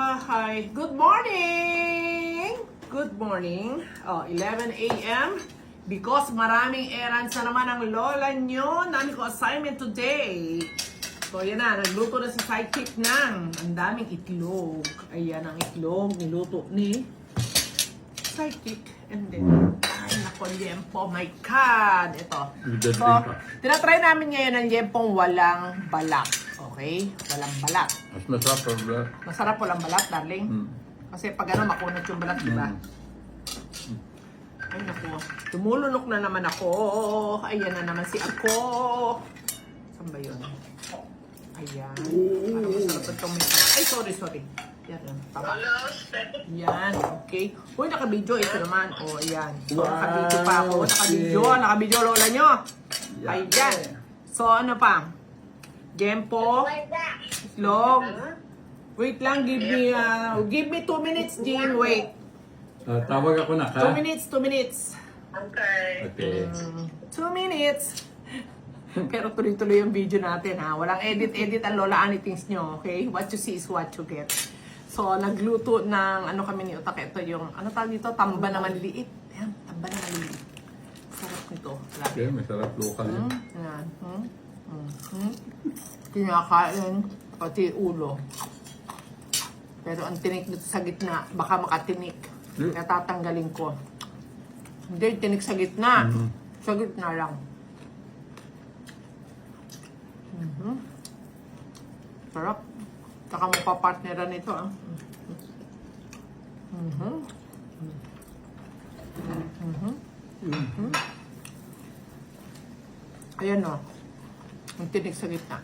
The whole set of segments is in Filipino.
Hi, good morning! Good morning. Oh, 11 a.m. Because maraming errands na naman ang lola nyo. Dami ko assignment today. So, yan na. Nagluto na si Sidekick ng ang daming itlog. Ayan ang itlog. Niluto ni Sidekick. And then, ay, nako, liempo. My God! Ito. So, tinatry namin ngayon ang liempong walang balat. Okay? Walang balat. Mas masarap pa ba? Masarap walang balat, darling. Hmm. Kasi pag ano, makunat yung balat, di ba? Ay, naku. Tumulunok na naman ako. Ayan na naman si ako. Saan ba yun? Ayan. Parang masarap itong may... Ay, sorry, sorry. Yan. Tama. Yan, okay. Uy, naka-video ito naman. O, oh, ayan. So, Wow, naka-video pa ako. Naka-video. shit. Naka-video, lola nyo. Yan. Ayan. So, ano pa? Gempo. Itlog. Wait lang, give me, uh, give me two minutes, Jean. Wait. Ah, tawag ako na Two ka? minutes, two minutes. Okay. Okay. Mm, two minutes. Pero tuloy-tuloy yung video natin ha. Walang edit-edit ang lola anythings nyo, okay? What you see is what you get. So, nagluto ng ano kami ni Utak. Ito yung, ano tawag dito? Tamba na maliliit. Ayan, tamba na maliliit. Sarap nito. Grabe. Okay, masarap local yun. Hmm? Ayan. Hmm? Hmm? Hmm? Kinakain, pati ulo. Pero ang tinik dito sa gitna, baka makatinik. Hmm. Kaya tatanggalin ko. Hindi, tinik sa gitna. Mhm. Sa gitna lang. Mhm. Sarap. Saka mo papartneran ito, ah. Mhm. Mhm. Mhm. Ayan o. Ang tinig sa gitna.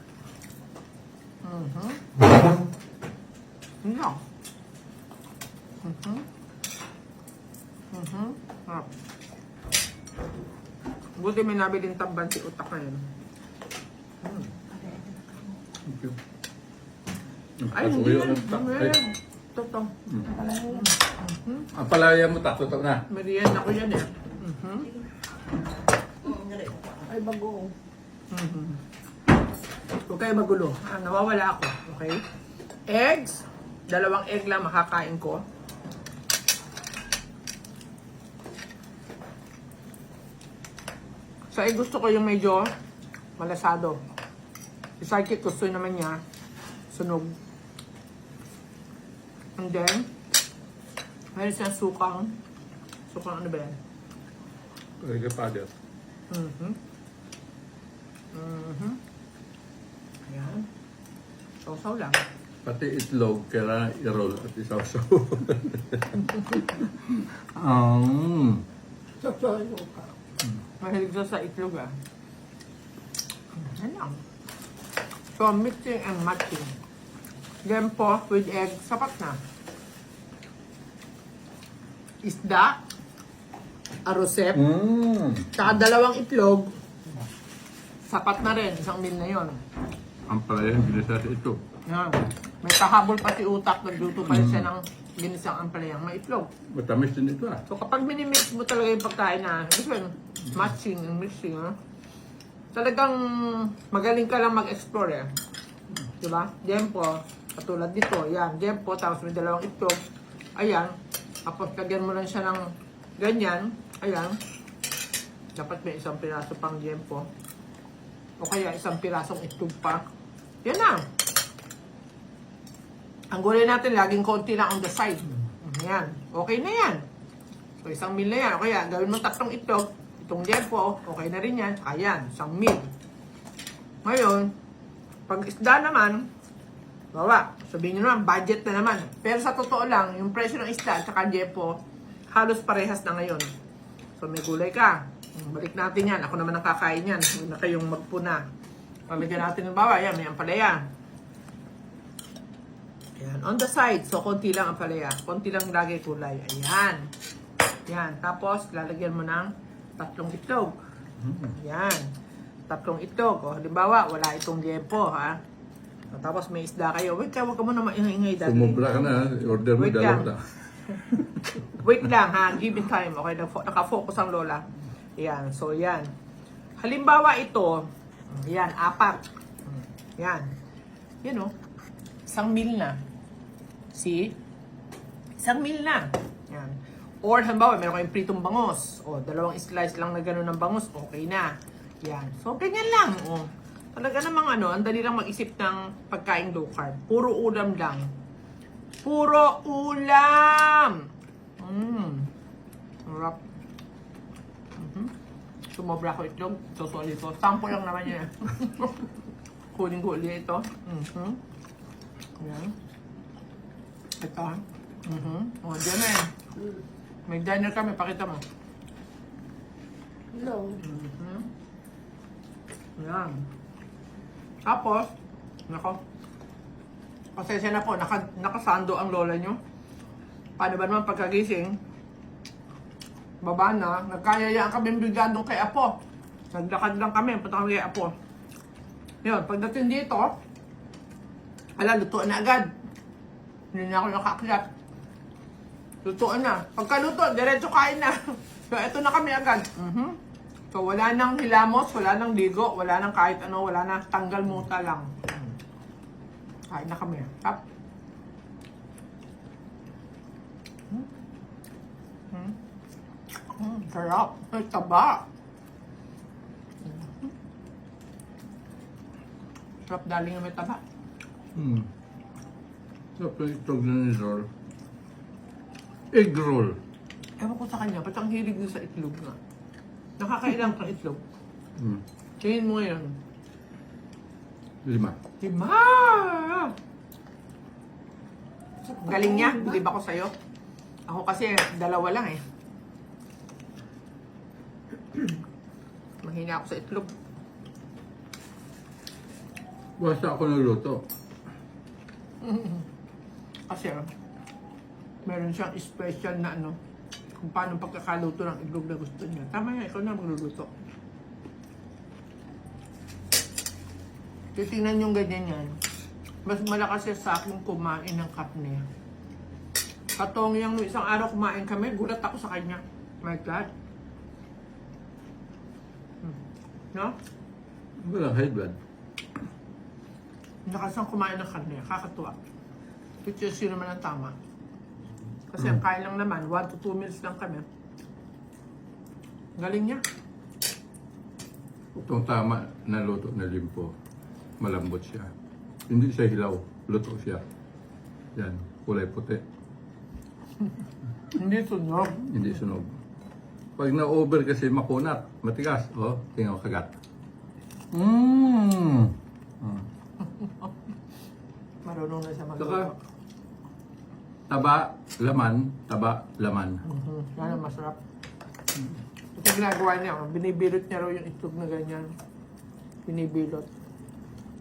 Mhm. Yun lang. Mhm. Mhm. Sarap. Buti may nabiling tamban si utak na yun. Thank you. Ay, hindi uyo yan. ng tak- Ano ay, yan? Toto. Ang palaya mo takto na. Merienda ko yan eh. Mhm. Ay, bago. Mhm. Huwag kayo magulo. Ah, nawawala ako. Okay? Eggs. Dalawang egg lang makakain ko. So, eh, gusto ko yung medyo malasado. Si Psychic gusto naman niya sunog. And then, meron siyang sukang. Sukang ano ba yan? Pwede pa din. Mhm. Mhm. Ayan. Sausaw lang. Pati itlog, kailangan i-roll at isaw-saw. um, Mahilig siya sa itlog ah. Ayan lang. So, mixing and matching. Then po, with egg, sapat na. Isda, arosep, mm, saka dalawang itlog, sapat na rin. Isang meal na yon. Ang palaya, binisa sa ito. Yan. May pahabol pa si utak, nagluto pa rin siya ng ginisang ampalayang may itlog. Matamis din ito ah. So kapag minimix mo talaga yung pagkain na, yun, matching and mixing, ha? talagang magaling ka lang mag-explore eh. Diba? Diyan po, katulad dito, yan, diyan po, tapos may dalawang itlog, ayan, tapos lagyan mo lang siya ng ganyan, ayan, dapat may isang piraso pang diyan po, o kaya isang pirasong itlog pa, yan na. Ang gulay natin, laging konti lang on the side. Yan. Okay na yan. So, isang meal na yan. O kaya, gawin mo tatlong itlog. Itong liempo, okay na rin yan. Ayan, isang meal. Ngayon, pag isda naman, bawa, sabihin nyo naman, budget na naman. Pero sa totoo lang, yung presyo ng isda at saka liempo, halos parehas na ngayon. So, may gulay ka. Balik natin yan. Ako naman ang kakain yan. Huwag na kayong magpuna. Pamigyan natin ng bawa. Yan, may ampalaya. Ayan, on the side. So, konti lang ang palaya. Konti lang lagi kulay. Ayan. Ayan. Tapos, lalagyan mo ng tatlong itlog. Ayan. Tatlong itlog. O, halimbawa, wala itong liempo, ha? O, tapos, may isda kayo. Wait ka, huwag ka muna maingay dati. Sumubra ka na, order mo Wait dalawa lang. na. Wait lang, ha? Give it time. Okay, nag- nakafocus ang lola. Ayan. So, yan. Halimbawa, ito. Yan, apat. Yan. Yan, oh. Isang meal na. See? Isang meal na. Yan. Or, halimbawa, meron kayong pritong bangos. O, dalawang slice lang na gano'n ng bangos, okay na. Yan. So, ganyan lang. O, talaga namang ano, ang dali lang mag-isip ng pagkain low carb. Puro ulam lang. Puro ulam! Mmm. Sarap. Sumobra ko itlog. Susuli ko. Sample lang naman yan. Kunin ko ulit ito. Mhm. Yan. Ito. Mhm. O, dyan na yan. May diner kami. Pakita mo. No. Mhm. Yan. Tapos, nako. Pasensya na po, naka, nakasando ang lola nyo. Paano ba naman pagkagising? Baba na, nagkayayaan kami doon kay Apo. Naglakad lang kami, punta kami kay Apo. Yun, pagdating dito, ala, lutuan na agad. Hindi na ako nakaakyat. Lutuan na. Pagkaluto, diretso kain na. so, eto na kami agad. Mhm. So, wala nang hilamos, wala nang ligo, wala nang kahit ano, wala na tanggal muta lang. Mm. Kain na kami. Tap. Hmm. Hmm. Sarap. Ay, taba. Sarap daling na may taba. Hmm. Sarap yung itlog na ni roll. Egg roll. Ewan ko sa kanya, ba't ang hilig niya sa itlog nga? Nakakailang ka itlog. Hmm. Tingin mo ngayon. Lima. Diba? Galing niya, hindi ba ko sa'yo? Ako kasi, dalawa lang eh. Mahina ako sa itlog. Basta ako nagluto. Kasi, meron siyang special na ano, kung paano pagkakaluto ng itlog na gusto niya. Tama yan, ikaw na magluluto. Titingnan yung ganyan yan. Mas malakas siya sa akin kumain ng karne. Katong yung isang araw kumain kami, gulat ako sa kanya. My God. No? Wala high blood. Lakas ang kumain ng karne. Kakatuwa. Which is yun naman ang tama. Kasi ang kain lang naman, 1 to 2 meals lang kami. Galing niya. Itong tama na luto na limpo. Malambot siya. Hindi siya hilaw. Luto siya. Yan. Kulay puti. Hindi sunog. Hindi sunog. Pag na-over kasi makunat, matigas. Oh, tingnan ko kagat. Mmm. Mm. Marunong na siya Saka, magluto. taba, laman, taba, laman. Mhm. Yan ang masarap. Ito ginagawa niya. oh. Binibilot niya raw yung itlog na ganyan. Binibilot.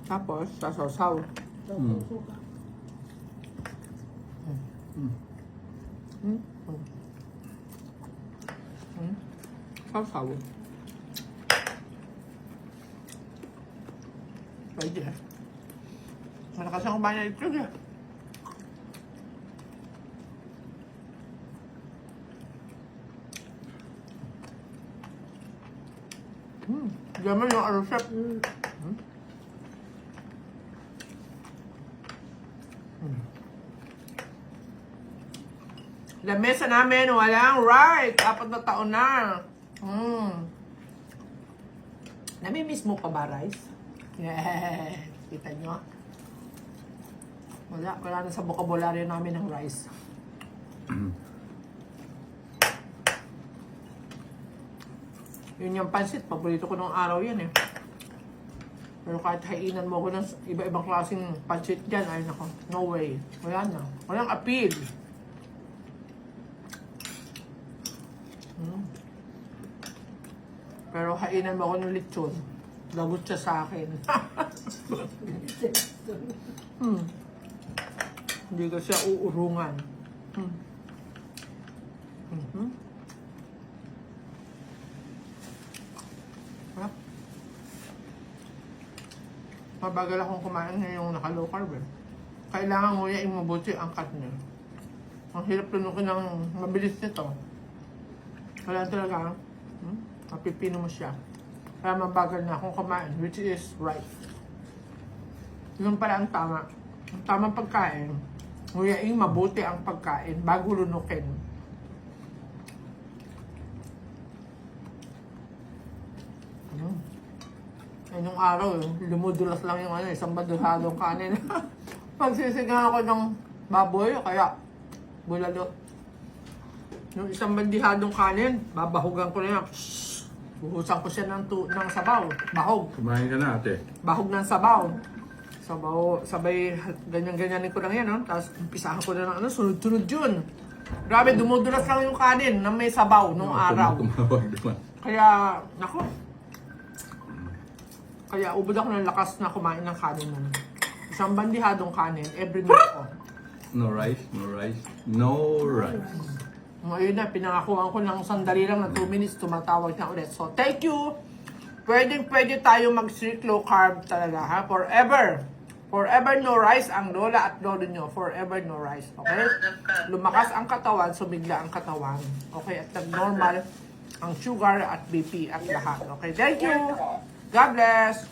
Tapos, sasaw-saw. Mm. Suka. Hmm? Hmm? Hmm? Saw-saw. Pwede eh. Malakas ang kumain ng itlog eh. Hmm. Diyan yung ano chef. Mm. Lamesa namin, walang right. Apat na taon na. Hmm. Namimiss mo pa ba, Rice? Yes. Kita nyo? Wala. Wala na sa vocabulary namin ng rice. Yun yung pansit. Paborito ko nung araw yan eh. Pero kahit hainan mo ko ng iba-ibang klaseng pansit dyan, ay nako, no way. Wala na. Walang appeal. Hmm. Pero hainan mo ako ng lechon. Lagot siya sa akin. hmm. Hindi ko siya uurungan. Hmm. Mhm. Sarap. Mabagal akong kumain ngayong naka-low carb eh. Kailangan mo yan mabuti ang karne. Ang hirap tunukin ng mabilis nito. Wala talaga. Hmm? Mapipino mo siya. Kaya mabagal na akong kumain, which is right. Yun pala ang tama. Ang tamang pagkain, Nguyaing mabuti ang pagkain bago lunukin. Mm. Ay, nung araw, eh, lumudulas lang yung ano, isang badurhadong kanin. Pagsisigahan ako ng baboy, kaya bulalo. Yung isang bandihadong kanin, babahugan ko na yan. Buhusan ko siya ng, tu- ng sabaw. Bahog. Kumain ka na ate. Bahog ng sabaw. Sabaw, sabay, ganyan-ganyanin ko lang yan, no? Tapos, umpisahan ko na ng ano, sunod-sunod yun. Grabe, dumudulas lang yung kanin na may sabaw nung araw. Naman. Kaya, nako. Kaya ubod ako ng lakas na kumain ng kanin nun. Isang bandihadong kanin, every meal ko. No rice, no rice, no rice. Ngayon na, pinangakuhan ko ng sandali lang na 2 minutes, tumatawag na ulit. So, thank you! Pwedeng pwede tayo mag strict low carb talaga, ha? Forever! Forever no rice ang lola at lolo nyo. Forever no rice, okay? Lumakas ang katawan, sumigla ang katawan. Okay, at nag-normal ang sugar at BP at lahat. Okay, thank you! God bless!